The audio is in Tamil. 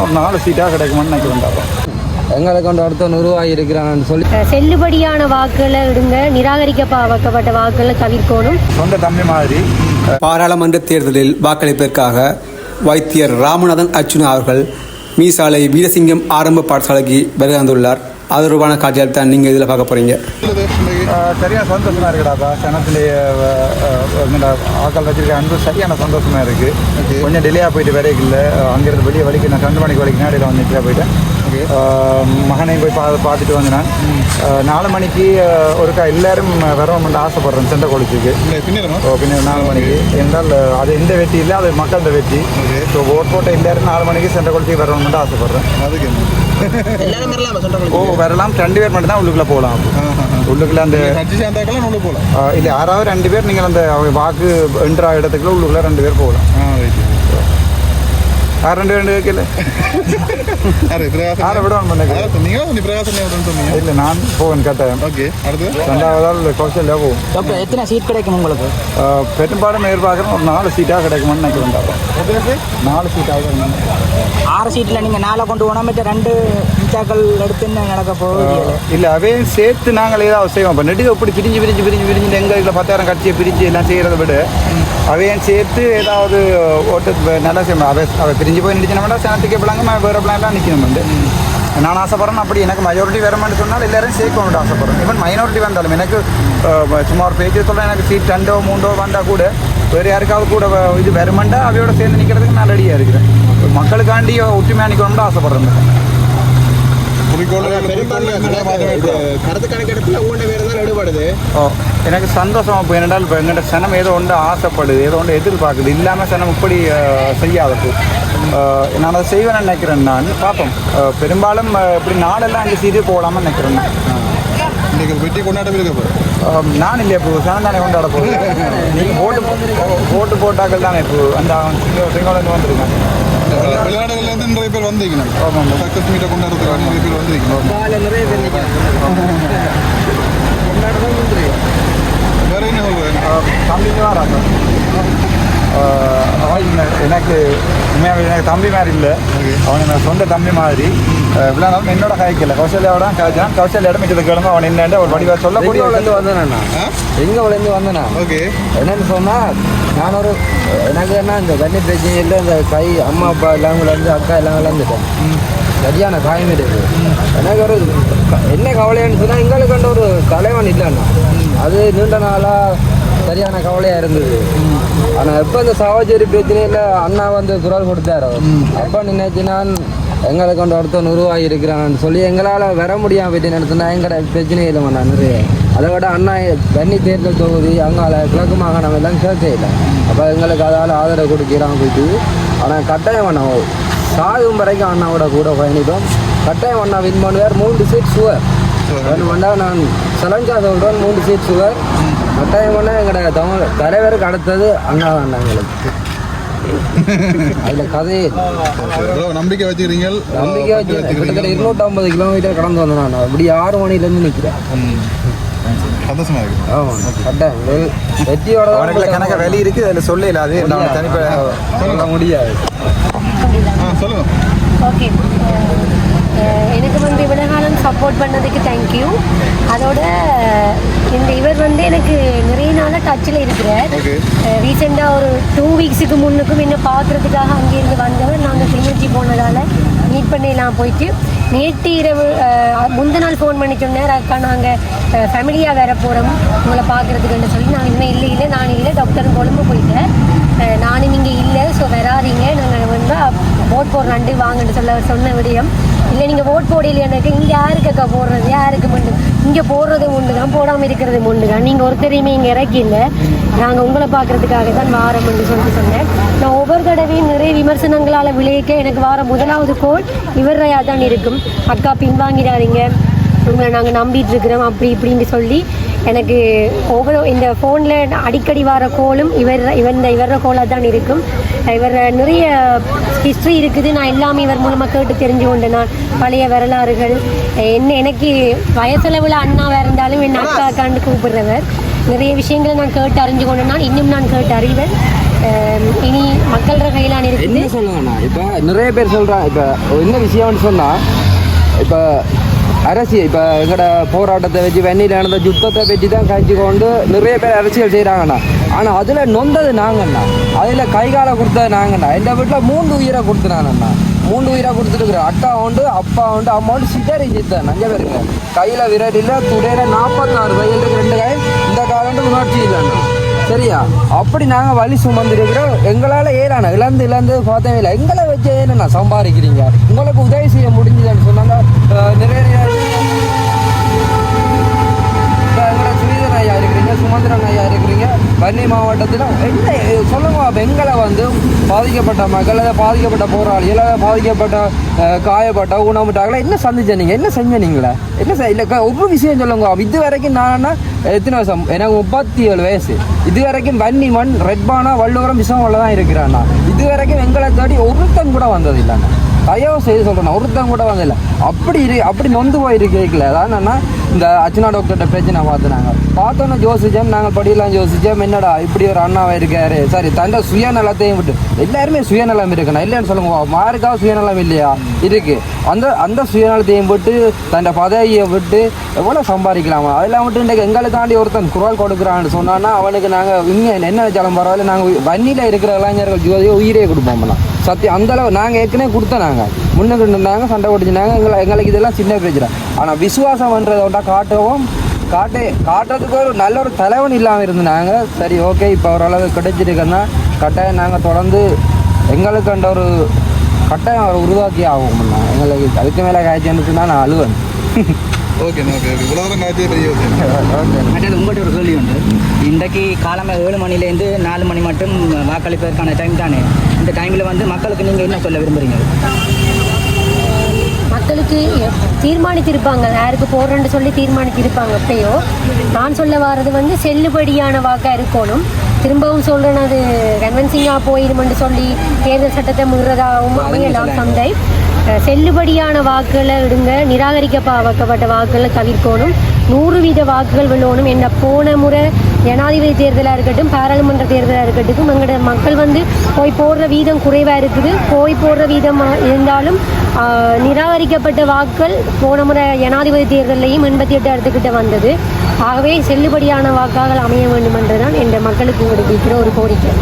ஒரு நாலு சீட்டாக கிடைக்குமான்னு நினைக்கிறேன் எங்களை கொண்டு ஒருத்தன் உருவாகி இருக்கிறான்னு சொல்லி. செல்லுபடியான வாக்குகளை இடுங்க நிராகரிக்கப்பட்ட வாக்குகளை தவிர்க்கணும். சொந்த தம்பி மாதிரி. பாராளுமன்ற தேர்தலில் வாக்களிப்பதற்காக வைத்தியர் ராமநாதன் அர்ச்சுனா அவர்கள் மீசாலை வீரசிங்கம் ஆரம்ப பாடசாலைக்கு வருகை வந்துள்ளார் அது தொடர்பான காட்சியால் தான் நீங்கள் இதில் பார்க்க போகிறீங்க சரியான சந்தோஷமா இருக்குடாப்பா சனத்திலேயே ஆக்கள் வச்சிருக்க அன்பு சரியான சந்தோஷமா இருக்கு. கொஞ்சம் டிலேயா போயிட்டு வரைக்கும் இல்லை. அங்கிருந்து வெளியே வலிக்கு நான் ரெண்டு மணிக்கு வலிக்கு நேரில் வந்து நிற்க போயிட்டேன். மகனையும் போய் பா பார்த்துட்டு வந்தேன் நாலு மணிக்கு ஒருக்கா எல்லாரும் வரணும்னு ஆசைப்படுறேன் சென்ட கொளிச்சுக்கு ஓ பின்ன நாலு மணிக்கு. என்றால் அது எந்த வெற்றி இல்லை அது மக்களோட வெற்றி ஸோ ஓட் போட்ட எல்லாரும் நாலு மணிக்கு சென்ட கொளிச்சுக்கு வரணும்னு ஆசைப்படுறேன். ஓ வரலாம். ரெண்டு பேர் மட்டும் தான் உள்ளுக்குள்ள போகலாம். உள்ளுக்குள்ள அந்த ஆ, இல்ல யாராவது ரெண்டு பேர் நீங்கள் அந்த அவங்க வாக்கு என்ற இடத்துக்குள்ள உள்ளுக்குள்ள ரெண்டு பேர் போகலாம். ஆ ரெண்டு ரெண்டு கேட்கல ஆரை விட இல்லை நான் போவேன் கட்டாயம் ரெண்டாவது கௌசல்யா போகும் டாக்டர் எத்தனை சீட் கிடைக்கும் உங்களுக்கு ஆ, பெரும்பாலும் எதிர்பார்க்குறேன் ஒரு நாலு சீட்டாக கிடைக்குமான்னு நினைக்கிறேன் நாலு சீட்டாக கிடைக்கும். ஆறு சீட்டில் நீங்கள் நாளை கொண்டு போனால் மற்ற ரெண்டு மிச்சாக்கள் எடுத்து என்ன நடக்க போகுது இல்ல அவையும் சேர்த்து நாங்கள் ஏதாவது செய்வோம் இப்போ நெடுக இப்படி பிரிஞ்சு பிரிஞ்சு பிரிஞ்சு பிரிஞ்சு எங்கள் இதில் பத்தாயிரம் கட்சியை பிரிஞ்சு எல்லாம் செய்கிறத விட அவையும் சேர்த்து ஏதாவது ஓட்டு நல்லா செய்யணும் அவை அவை பிரிஞ்சு போய் நிற்கணும்னா சனத்துக்கு பிள்ளைங்க வேறு பிள்ளைங்கலாம் நிற்கணும் நான் ஆசைப்படுறேன் அப்படி எனக்கு மெஜாரிட்டி வரமான்னு சொன்னால் எல்லாரும் சேர்க்கணும்னு ஆசைப்படுறேன் ஈவன் மைனாரிட்டி வந்தாலும் எனக்கு சும்மா ஒரு பேச்சு சொல்ல எனக்கு சீட் ரெண்டோ மூண்டோ வந்தால் கூட வேறு யாருக்காவது கூட இது வருமாண்டா அவையோட சேர்ந்து நிற்கிறதுக்கு நான் ரெடியாக இருக்கிறேன் மக்களுக்காண்டி ஒற்றுமையாக நிற்கணும்னு ஆசைப்படுறேன் கருத்து கணக்கெடுப்புல உங்கள்கிட்ட வேறு தான் எடுபடுது ஓ எனக்கு சந்தோஷமா போய் என்னடால் இப்போ எங்கள்கிட்ட சனம் ஏதோ ஒன்று ஆசைப்படுது ஏதோ ஒன்று எதிர்பார்க்குது. இல்லாமல் சனம் இப்படி செய்யாதது. நான் அதை செய்வேன்னு நினைக்கிறேன் நான். பார்ப்போம். பெரும்பாலும் இப்படி நாடெல்லாம் அங்கே சீரியல் போகலாம்னு நினைக்கிறேன் நான். இன்னைக்கு வெற்றி கொண்டாட்டம் இருக்க நான் இல்லையா இப்போ? சனம் தானே கொண்டாட போகுது. நீங்கள் ஓட்டு ஓட்டு போட்டாக்கள் தானே இப்போ? அந்த சிங்கோலேருந்து வந்திருக்காங்க வெளிநாடுகள்ல இருந்து நிறைய பேர் வந்தீங்க ஆமாம் சக்சஸ் மீட்டை கொண்டாடுறதுக்காக நிறைய பேர் பேர் வேற என்ன சொல்றேன் தம்பிங்க வராங்க. அவன் எனக்கு உண்மையாக எனக்கு தம்பி மாதிரி இல்லை. அவன் எனக்கு சொந்த தம்பி மாதிரி. இவ்வளோ நாளும் என்னோட காய்க்கல கௌசல்யாவோட காய்ச்சான் கௌசல்யாவோட மிச்சத்தை கிளம்ப அவன் என்னன்ற ஒரு வடிவா சொல்லக்கூடிய எங்கேருந்து வந்தேண்ணா எங்கேருந்து வந்தேண்ணா ஓகே. என்னன்னு சொன்னா நான் ஒரு எனக்கு என்ன இந்த பிரச்சனை இல்லை இந்த கை அம்மா அப்பா எல்லாம் விளையாண்டு அக்கா எல்லாம் விளையாண்டுட்டேன் சரியான காயம் இருக்கு எனக்கு ஒரு என்ன கவலைன்னு சொன்னா எங்களுக்கு ஒரு தலைவன் இல்லைண்ணா அது நீண்ட நாளா சரியான கவலையா இருந்தது. ஆனா எப்போ இந்த சாவச்சேரி பிரச்சனையில அண்ணா வந்து குரல் கொடுத்தாரோ. அப்ப நினைச்சு நான் எங்களை கொண்டு ஒருத்தன் உருவாகி இருக்கிறான்னு சொல்லி எங்களால் வர முடியாம போயிட்டு நடத்தினா எங்கட பிரச்சனை இல்லை நான் நிறைய. அதை விட அண்ணா தண்ணி தேர்தல் தொகுதி அங்கால கிழக்கு மாகாணம் எல்லாம் சேர்த்தே இல்லை. அப்போ எங்களுக்கு அதால் ஆதரவு கொடுக்கிறான் போயிட்டு ஆனால் கட்டாயம் அண்ணா சாகும் வரைக்கும் அண்ணாவோட கூட பயணிப்போம். கட்டாயம் அண்ணா வின் பண்ணுவார். மூன்று சீட் சுவர். வேணுமெண்டா நான் சலஞ்சா சொல்கிறேன் மூன்று சீட் சுவர். கட்டாயம் பண்ண எங்களோட தமிழ் தலைவருக்கு அடுத்தது அண்ணா அண்ணா எங்களுக்கு அதில். எவ்வளவு நம்பிக்கை வச்சுக்கிறீங்க நம்பிக்கை வச்சு கிட்டத்தட்ட இருநூற்றம்பது கிலோமீட்டர் கடந்து வந்தேன் நான். அப்படி ஆறு மணிலேருந்து நிற்கிறேன் சந்தோஷமா இருக்கு. ஆமாம் கட்டாயம் வெற்றியோட தான் கணக்க வெளி இருக்கு அதில் சொல்லல அது தனிப்பட்ட சொல்ல முடியாது. சொல்லுங்க. ஓகே. எனக்கு வந்து இவ்வளோ காலம் சப்போர்ட் பண்ணதுக்கு தேங்க்யூ அதோட இந்த இவர் வந்து எனக்கு நிறைய நாளாக டச்சில் இருக்கிறார். ரீசெண்டாக ஒரு டூ வீக்ஸுக்கு முன்னுக்கும் என்ன பார்க்குறதுக்காக அங்கேருந்து வந்தவர். நாங்கள் கிளிநொச்சி போனதால் மீட் பண்ணிடலாம் போயிட்டு. நேற்று இரவு முந்தின நாள் ஃபோன் பண்ணி சொன்னார் அக்கா நாங்கள் ஃபேமிலியாக வேற போகிறோம் உங்களை பார்க்குறதுக்குன்னு சொல்லி நான் இனிமேல் இல்லை இல்லை. நான் இல்லை டாக்டர் கொழும்பு போயிட்டேன். நானும் இங்கே இல்லை. ஸோ வராதீங்க. நாங்கள் வந்து ஓட் போடுறாண்டு வாங்கன்னு சொல்ல சொன்ன விடயம். இல்லை நீங்கள் ஓட் போடல இங்கே யாருக்கு அக்கா போடுறது? யாருக்கு உண்டு இங்கே போடுறது உண்டு தான் போடாமல் இருக்கிறது உண்டு தான் நீங்கள் ஒருத்தரையுமே இங்கே இறக்கில்ல நாங்கள் உங்களை பார்க்கறதுக்காக தான் வாரம் என்று சொல்லிட்டு சொன்னேன். நான் ஒவ்வொரு தடவையும் நிறைய விமர்சனங்களால் விளைவிக்க எனக்கு வார முதலாவது கோல் இவரையாக தான் இருக்கும். அக்கா பின்வாங்கிடாதீங்க. உங்களை நாங்கள் நம்பிட்டு இருக்கிறோம். அப்படி இப்படின்னு சொல்லி எனக்கு ஒவ்வொரு இந்த ஃபோனில் அடிக்கடி வர கோலும் இவர் இவர் இந்த இவர கோலாக தான் இருக்கும். இவர் நிறைய ஹிஸ்ட்ரி இருக்குது. நான் எல்லாமே இவர் மூலமாக கேட்டு தெரிஞ்சு கொண்டேன் நான் பழைய வரலாறுகள். என்ன எனக்கு வயசளவில் அண்ணாவாக இருந்தாலும் என் அக்கா அக்கான்னு கூப்பிடுறவர். நிறைய விஷயங்களை நான் கேட்டு அறிஞ்சு கொண்டேன் நான் இன்னும் நான் கேட்டு அறிவேன். இனி மக்களோட கையிலான இருக்குது. என்ன சொல்லுங்கண்ணா இப்போ நிறைய பேர் சொல்கிறான் இப்போ என்ன விஷயம்னு சொன்னால் இப்போ அரசியல் இப்போ எங்களோட போராட்டத்தை வச்சு வெண்ணில் நடந்த யுத்தத்தை வச்சு தான் கழிச்சு கொண்டு நிறைய பேர் அரசியல் செய்கிறாங்கண்ணா ஆனால் அதில் நொந்தது நாங்கண்ணா. அதில் கை காலை கொடுத்தது நாங்கண்ணா. எங்கள் வீட்டில் மூன்று உயிரை கொடுத்துனாங்கண்ணா. மூன்று உயிரை கொடுத்துருக்குறேன் அக்கா உண்டு அப்பா உண்டு அம்மா உண்டு சிதறி சித்தன் அஞ்சு பேருங்க. கையில் விரல் இல்லை துடையில நாற்பத்தாறு கையில் ரெண்டு கை. இந்த காலம் உணர்ச்சி இல்லைண்ணா. சரியா? அப்படி நாங்கள் வழி சுமந்திருக்கிறோம் எங்களால் ஏறான இழந்து இழந்து பார்த்தவே இல்லை. எங்களை வச்சு ஏன்னா சம்பாதிக்கிறீங்க? உங்களுக்கு உதவி செய்ய முடிஞ்சதுன்னு சொன்னாங்க. நிறைய சுமந்திரன் ஐயா இருக்கிறீங்க. வன்னி மாவட்டத்தில் என்ன சொல்லுங்க பெண்களை வந்து பாதிக்கப்பட்ட மக்கள் அதை பாதிக்கப்பட்ட போராளிகள் அதை பாதிக்கப்பட்ட காயப்பட்ட ஊனமுட்டாக்களை என்ன சந்திச்ச நீங்கள் என்ன செஞ்ச நீங்களே? என்ன இல்லை ஒவ்வொரு விஷயம் சொல்லுங்க. இது வரைக்கும் நான் எத்தனை வருஷம்? எனக்கு முப்பத்தி ஏழு வயசு. இது வரைக்கும் வன்னி மண் ரெட்பானா வள்ளுவரம் விசவங்கள தான் இருக்கிறாண்ணா இது வரைக்கும் எங்களை தேடி ஒருத்தன் கூட வந்தது இல்லைண்ணா தயவு செய்து சொல்கிறேன் ஒருத்தன் கூட வந்ததில்ல. அப்படி இரு அப்படி நொந்து போயிருக்கல அதான் என்னன்னா இந்த அர்ச்சனா டாக்டர்கிட்ட பிரச்சனை பார்த்துனாங்க. பார்த்தோன்னே யோசிச்சோம் நாங்கள் படியெல்லாம் யோசிச்சோம் என்னடா இப்படி ஒரு அண்ணாவை இருக்காரு? சரி தண்ட சுயநலத்தையும் விட்டு. எல்லாருமே சுயநலம் இருக்கணும் இல்லைன்னு சொல்லுங்க மாருக்கா சுயநலம் இல்லையா? இருக்கு. அந்த அந்த சுயநலத்தையும் விட்டு தன் பதவியை விட்டு எவ்வளோ சம்பாதிக்கலாமா? அதெல்லாம் விட்டு இன்றைக்கு எங்களுக்காண்டி ஒருத்தன் குரல் கொடுக்குறான்னு சொன்னான்னா அவனுக்கு நாங்கள் இங்கே என்ன வச்சாலும் பரவாயில்ல. நாங்கள் வன்னியில் இருக்கிற இளைஞர்கள் ஜோதியை உயிரே கொடுப்போம்லாம் சத்தியம் அந்த அளவு நாங்கள் ஏற்கனவே கொடுத்தோம் நாங்கள் முன்னுக்கு இருந்தாங்க சண்டை ஓடிச்சுனாங்க எங்களை எங்களுக்கு இதெல்லாம் சின்ன பிரச்சனை. ஆனால் விசுவாசம் ஒன்றா காட்டவும் காட்டு காட்டுறதுக்கு ஒரு நல்ல ஒரு தலைவன் இல்லாமல் இருந்தாங்க. சரி ஓகே இப்போ ஓரளவு கிடைச்சிருக்கேன்னா கட்டாயம் நாங்கள் தொடர்ந்து எங்களுக்கு அந்த ஒரு கட்டாயம் ஒரு உருவாக்கி ஆகும் எங்களுக்கு அதுக்கு மேலே காய்ச்சின்னு நான் அழுவேன். ஓகே ஓகே பெரிய மற்றது உங்கள்கிட்ட ஒரு கேள்வி உண்டு. இன்றைக்கு காலமே ஏழு மணிலேருந்து நாலு மணி மட்டும் வாக்களிப்பதற்கான டைம் தானே? இந்த டைமில் வந்து மக்களுக்கு நீங்கள் என்ன சொல்ல விரும்புகிறீங்க மக்களுக்கு தீர்மானித்திருப்பாங்க. யாருக்கு போடுறேன்னு சொல்லி தீர்மானித்திருப்பாங்க எப்பயோ. நான் சொல்ல வர்றது வந்து செல்லுபடியான வாக்காக இருக்கணும். திரும்பவும் சொல்கிறேன் அது கன்வென்சிங்காக போயிருமென்று சொல்லி தேர்தல் சட்டத்தை மீறதாகவும் அமையலாம் சம்டைம் செல்லுபடியான வாக்குகளை இடுங்க நிராகரிக்கப்பட்ட வாக்குகளை தவிர்க்கணும் நூறு வீத வாக்குகள் விழணும் என்ன போன முறை ஜனாதிபதி தேர்தலாக இருக்கட்டும் பாராளுமன்ற தேர்தலாக இருக்கட்டும் எங்களோட மக்கள் வந்து போய் போடுற வீதம் குறைவாக இருக்குது. போய் போடுற வீதம் இருந்தாலும் நிராகரிக்கப்பட்ட வாக்குகள் போன முறை ஜனாதிபதி தேர்தலையும் எண்பத்தி எட்டு இடத்துக்கிட்ட வந்தது. ஆகவே செல்லுபடியான வாக்காக அமைய வேண்டும் என்றுதான் என்ற மக்களுக்கு விடுவிக்கிற ஒரு கோரிக்கை.